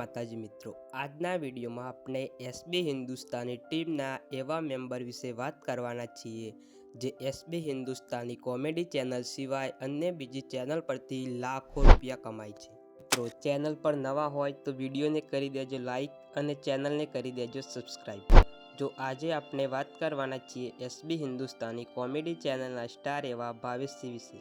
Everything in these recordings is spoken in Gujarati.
માતાજી મિત્રો, આજના વિડીયોમાં આપણે એસબી હિન્દુસ્તાની ટીમના એવા મેમ્બર વિશે વાત કરવાના છીએ. જે એસબી હિન્દુસ્તાની કોમેડી ચેનલ સિવાય અન્ય બીજી ચેનલ પરથી લાખો રૂપિયા કમાય છે. મિત્રો, ચેનલ પર નવા હોય તો વિડીયોને કરી દેજો લાઈક અને ચેનલને કરી દેજો સબસ્ક્રાઈબ જો આજે આપણે વાત કરવાના છીએ એસબી હિન્દુસ્તાની કોમેડી ચેનલના સ્ટાર એવા ભાવેશસિંહ વિશે,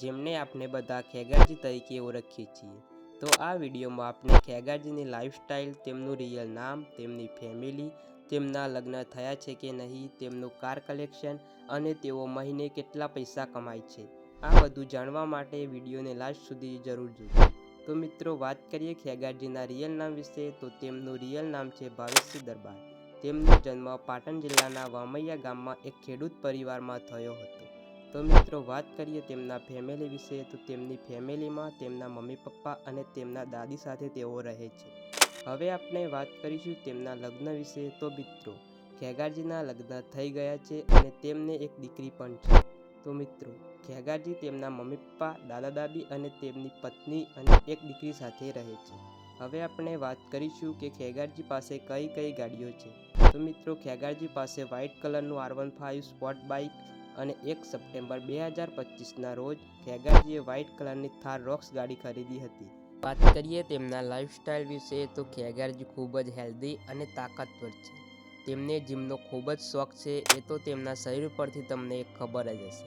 જેમને આપણે બધા ખેગાજી તરીકે ઓળખીએ છીએ. તો આ વિડીયોમાં આપણે ખેગાજીની લાઈફસ્ટાઈલ તેમનું રિયલ નામ, તેમની ફેમિલી તેમના લગ્ન થયા છે કે નહીં, તેમનું કાર કલેક્શન અને તેઓ મહિને કેટલા પૈસા કમાય છે. આ બધું જાણવા માટે વિડીયોને લાસ્ટ સુધી જરૂર જોજો. તો મિત્રો, વાત કરીએ ખેગાજીના રિયલ નામ વિશે, તો તેમનું રિયલ નામ છે ભાવેશસિંહ દરબાર. તેમનો જન્મ પાટણ જિલ્લાના વામૈયા ગામમાં એક ખેડૂત પરિવારમાં થયો હતો. તો મિત્રો, વાત કરીએ તેમના ફેમિલી વિશે. તો તેમની ફેમિલીમાં તેમના મમ્મી, પપ્પા અને તેમના દાદી સાથે તેઓ રહે છે. હવે આપણે વાત કરીશું તેમના લગ્ન વિશે. તો મિત્રો, ખેગારજીના લગ્ન થઈ ગયા છે અને તેમને એક દીકરી પણ છે. તો મિત્રો, ખેગારજી તેમના મમ્મી, પપ્પા, દાદા, દાદી અને તેમની પત્ની અને એક દીકરી સાથે રહે છે. હવે આપણે વાત કરીશું કે ખેગારજી પાસે કઈ કઈ ગાડીઓ છે. તો મિત્રો, ખેગારજી પાસે વ્હાઇટ કલરનું R one five sport bike અને એક સપ્ટેમ્બર બે હજાર પચીસના રોજ ખેગાજીએ વ્હાઇટ કલરની થાર રોક્સ ગાડી ખરીદી હતી. વાત કરીએ તેમના લાઇફસ્ટાઇલ વિશે, તો ખેગારજી ખૂબ જ હેલ્ધી અને તાકાતવર છે. તેમને જીમનો ખૂબ જ શોખ છે, એ તો તેમના શરીર પરથી તમને ખબર જ હશે.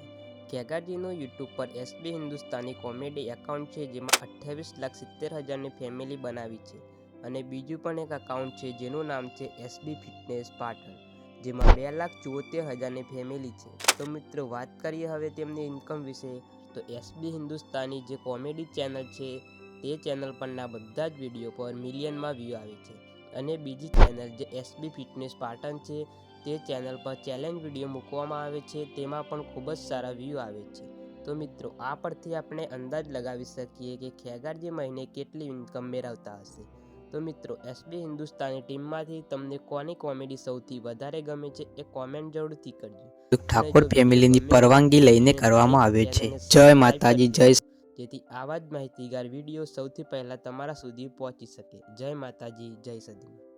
ખેગારજીનું યુટ્યુબ પર એસબી હિન્દુસ્તાની કોમેડી એકાઉન્ટ છે, જેમાં અઠ્યાવીસ લાખ સિત્તેર હજારની ફેમિલી બનાવી છે. અને બીજું પણ એક એકાઉન્ટ છે, જેનું નામ છે એસબી ફિટનેસ પાટણ જેમાં બે લાખ ચોતેર હજારની ફેમિલી છે. તો મિત્રો, વાત કરીએ હવે તેમની ઇન્કમ વિશે. તો એસબી હિન્દુસ્તાની જે કોમેડી ચેનલ છે, તે ચેનલ પરના બધા જ વીડિયો પર મિલિયનમાં વ્યૂ આવે છે. અને બીજી ચેનલ જે એસબી ફિટનેસ પાટણ છે, તે ચેનલ પર ચેલેન્જ વીડિયો મૂકવામાં આવે છે. તેમાં પણ ખૂબ જ સારા વ્યૂ આવે છે. તો મિત્રો, આ પરથી આપણે અંદાજ લગાવી શકીએ કે ખેગારજી મહિને કેટલી ઇન્કમ મેળવતા હશે. તો મિત્રો એસબી હિન્દુસ્તાની ટીમમાંથી તમને કોની કોમેડી સૌથી વધારે ગમે છે એ કોમેન્ટ જરૂરથી કરજો. ઠાકોર ફેમિલીની પરવાનગી લઈને કરવામાં આવે છે. જય માતાજી જય જેથી આવા જ માહિતીગાર વીડિયો સૌથી પહેલાં તમારા સુધી પહોંચી શકે. જય માતાજી જય સદી